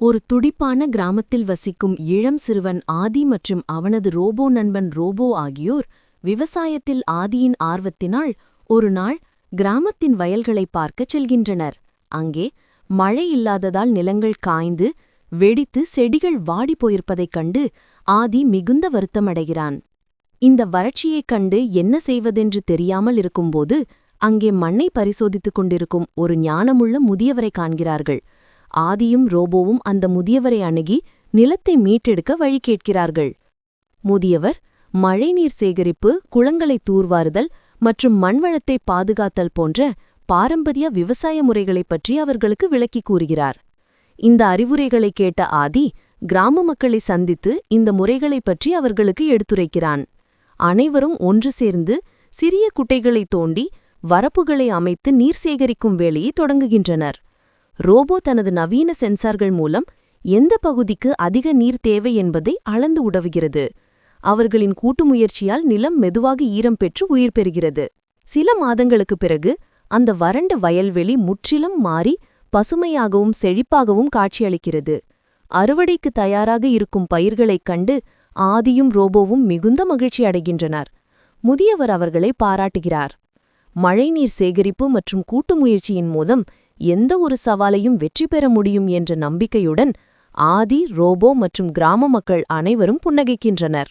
ஒரு துடிப்பான கிராமத்தில் வசிக்கும் இளம் சிறுவன் ஆதி மற்றும் அவனது ரோபோ நண்பன் ரோபோ ஆகியோர் விவசாயத்தில் ஆதியின் ஆர்வத்தினால் ஒரு நாள் கிராமத்தின் வயல்களை பார்க்கச் செல்கின்றனர். அங்கே மழை இல்லாததால் நிலங்கள் காய்ந்து வெடித்து செடிகள் வாடிப் போயிருப்பதைக் கண்டு ஆதி மிகுந்த வருத்தமடைகிறான் இந்த வறட்சியைக் கண்டு என்ன செய்வதென்று தெரியாமல் இருக்கும்போது அங்கே மண்ணை பரிசோதித்துக் கொண்டிருக்கும் ஒரு ஞானமுள்ள முதியவரை காண்கிறார்கள். ஆதியும் ரோபோவும் அந்த முதியவரை அணுகி நிலத்தை மீட்டெடுக்க வழி கேட்கிறார்கள். முதியவர் மழைநீர் சேகரிப்பு குளங்களை தூர்வாறுதல் மற்றும் மண்வளத்தை பாதுகாத்தல் போன்ற பாரம்பரிய விவசாய முறைகளைப் பற்றி அவர்களுக்கு விளக்கி கூறுகிறார். இந்த அறிவுரைகளை கேட்ட ஆதி கிராம மக்களை சந்தித்து இந்த முறைகளைப் பற்றி அவர்களுக்கு எடுத்துரைக்கிறான். அனைவரும் ஒன்று சேர்ந்து சிறிய குட்டைகளை தோண்டி வரப்புகளை அமைத்து நீர் சேகரிக்கும் வேலையை தொடங்குகின்றனர். ரோபோ தனது நவீன சென்சார்கள் மூலம் எந்த பகுதிக்கு அதிக நீர் தேவை என்பதை அளந்து உதவுகிறது அவர்களின் கூட்டு முயற்சியால் நிலம் மெதுவாக ஈரம் பெற்று உயிர் பெறுகிறது. சில மாதங்களுக்குப் பிறகு அந்த வறண்ட வயல்வெளி முற்றிலும் மாறி பசுமையாகவும் செழிப்பாகவும் காட்சியளிக்கிறது. அறுவடைக்கு தயாராக இருக்கும் பயிர்களைக் கண்டு ஆதியும் ரோபோவும் மிகுந்த மகிழ்ச்சி அடைகின்றனர். முதியவர் அவர்களை பாராட்டுகிறார். மழைநீர் சேகரிப்பு மற்றும் கூட்டு முயற்சியின் மூலம் எந்த ஒரு சவாலையும் வெற்றி பெற முடியும் என்ற நம்பிக்கையுடன் ஆதி ரோபோ மற்றும் கிராம மக்கள் அனைவரும் புன்னகைக்கின்றனர்.